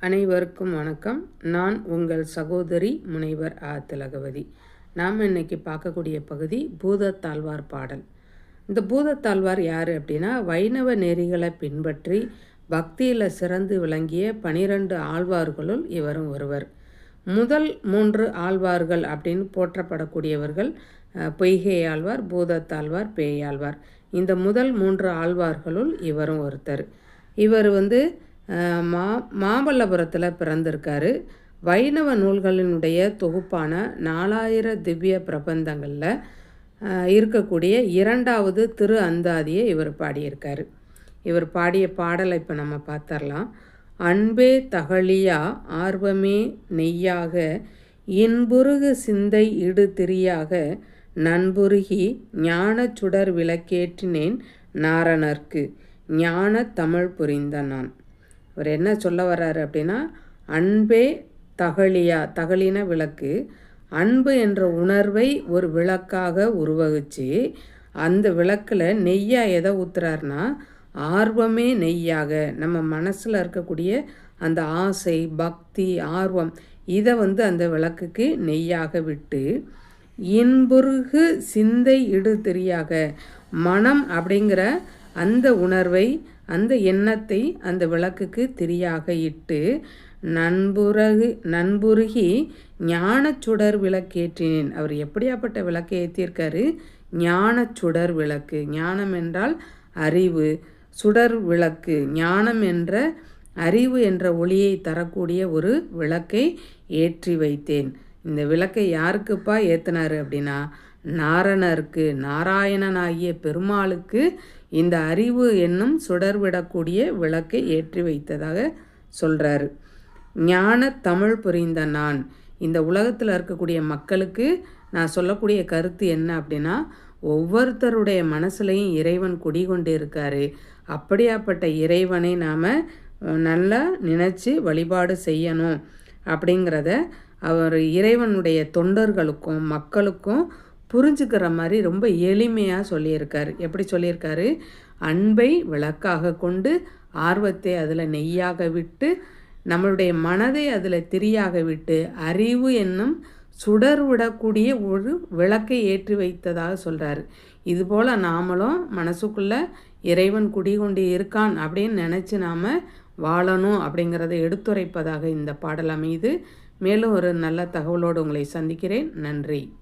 அனைவருக்கும் வணக்கம். நான் உங்கள் சகோதரி முனைவர் ஆ. திலகவதி. நாம் இன்னைக்கு பார்க்கக்கூடிய பகுதி பூதத்தாழ்வார் பாடல். இந்த பூதத்தாழ்வார் யார் அப்படின்னா வைணவ நெறிகளை பின்பற்றி பக்தியில் சிறந்து விளங்கிய பனிரெண்டு ஆழ்வார்களுள் இவரும் ஒருவர். முதல் மூன்று ஆழ்வார்கள் அப்படின்னு போற்றப்படக்கூடியவர்கள் பொய்கை ஆழ்வார் பூதத்தாழ்வார் பேயாழ்வார். இந்த முதல் மூன்று ஆழ்வார்களுள் இவரும் ஒருத்தர். இவர் வந்து மா மாமல்லபுரத்தில் பிறந்திருக்காரு. வைணவ நூல்களினுடைய தொகுப்பான நாலாயிர திவ்ய பிரபந்தங்களில் இருக்கக்கூடிய இரண்டாவது திரு அந்தாதியை இவர் பாடியிருக்காரு. இவர் பாடிய பாடலை இப்போ நம்ம பார்த்தரலாம் அன்பே தகழியா ஆர்வமே நெய்யாக இன்புருகு சிந்தை இடு திரியாக நண்புருகி ஞான சுடர் விளக்கேற்றினேன் நாரணர்க்கு ஞான தமிழ் புரிந்த நான். அவர் என்ன சொல்ல வர்றாரு அப்படின்னா அன்பே தகழியா தகழின விளக்கு. அன்பு என்ற உணர்வை ஒரு விளக்காக உருவகிச்சு அந்த விளக்கில் நெய்யா எதை ஊத்துறாருன்னா ஆர்வமே நெய்யாக. நம்ம மனசில் இருக்கக்கூடிய அந்த ஆசை பக்தி ஆர்வம் இதை வந்து அந்த விளக்குக்கு நெய்யாக விட்டு இன்புருகு சிந்தை இடு தெரியாக. மனம் அப்படிங்கிற அந்த உணர்வை அந்த எண்ணத்தை அந்த விளக்குக்கு திரியாக இட்டு நண்புறகு நண்புருகி ஞான சுடர் விளக்கேற்றினேன். அவர் எப்படியாப்பட்ட விளக்கை ஏற்றியிருக்காரு ஞான சுடர் விளக்கு. ஞானம் என்றால் அறிவு. சுடர் விளக்கு. ஞானம் என்ற அறிவு என்ற ஒளியை தரக்கூடிய ஒரு விளக்கை ஏற்றி வைத்தேன். இந்த விளக்கை யாருக்குப்பா ஏற்றினார் அப்படின்னா நாரணருக்கு நாராயணனாகிய பெருமாளுக்கு இந்த அறிவு என்னும் சுடர்விடக்கூடிய விளக்கை ஏற்றி வைத்ததாக சொல்கிறாரு ஞான தமிழ் புரிந்த நான். இந்த உலகத்தில் இருக்கக்கூடிய மக்களுக்கு நான் சொல்லக்கூடிய கருத்து என்ன அப்படின்னா ஒவ்வொருத்தருடைய மனசுலையும் இறைவன் குடிகொண்டு இருக்காரு. அப்படியாப்பட்ட இறைவனை நாம் நல்லா நினச்சி வழிபாடு செய்யணும் அப்படிங்கிறத அவர் இறைவனுடைய தொண்டர்களுக்கும் மக்களுக்கும் புரிஞ்சுக்கிற மாதிரி ரொம்ப எளிமையாக சொல்லியிருக்காரு. எப்படி சொல்லியிருக்காரு? அன்பை விளக்காக கொண்டு ஆர்வத்தை அதில் நெய்யாக விட்டு நம்மளுடைய மனதை அதில் திரியாக விட்டு அறிவு என்னும் சுடர் விடக்கூடிய ஒரு விளக்கை ஏற்றி வைத்ததாக சொல்கிறாரு இதுபோல் நாமளும் மனசுக்குள்ளே இறைவன் குடிகொண்டு இருக்கான் அப்படின்னு நினச்சி நாம் வாழணும் அப்படிங்கிறத எடுத்துரைப்பதாக இந்த பாடல் அமையுது. மேலும் ஒரு நல்ல தகவலோடு உங்களை சந்திக்கிறேன். நன்றி.